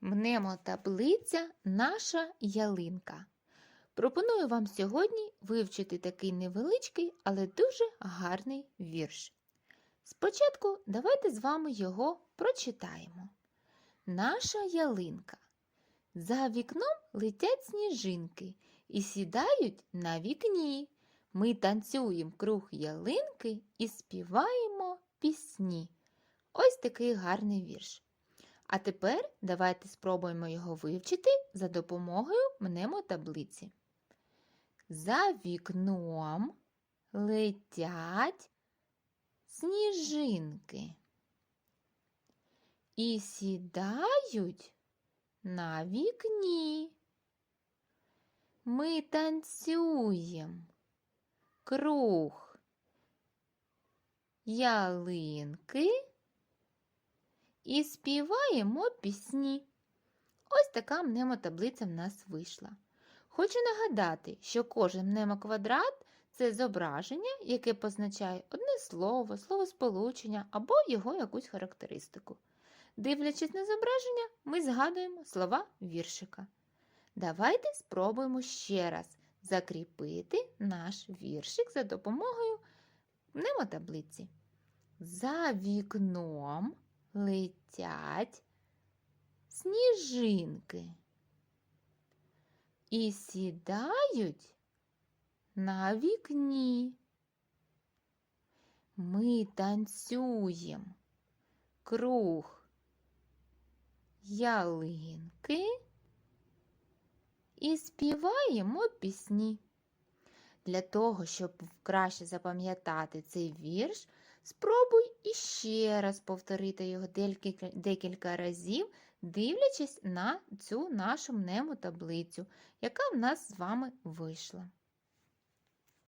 Мнемотаблиця наша ялинка. Пропоную вам сьогодні вивчити такий невеличкий, але дуже гарний вірш. Спочатку давайте з вами його прочитаємо. Наша ялинка. За вікном летять сніжинки і сідають на вікні. Ми танцюємо круг ялинки і співаємо пісні. Ось такий гарний вірш. А тепер давайте спробуємо його вивчити за допомогою мнемотаблиці. За вікном летять сніжинки і сідають на вікні. Ми танцюємо круг ялинки і співаємо пісні. Ось така мнемотаблиця в нас вийшла. Хочу нагадати, що кожен мнемоквадрат – це зображення, яке позначає одне слово, словосполучення або його якусь характеристику. Дивлячись на зображення, ми згадуємо слова віршика. Давайте спробуємо ще раз закріпити наш віршик за допомогою мнемотаблиці. За вікном летять сніжинки і сідають на вікні. Ми танцюємо круг ялинки і співаємо пісні. Для того, щоб краще запам'ятати цей вірш, спробуй іще раз повторити його декілька, разів, дивлячись на цю нашу мнемотаблицю, яка в нас з вами вийшла.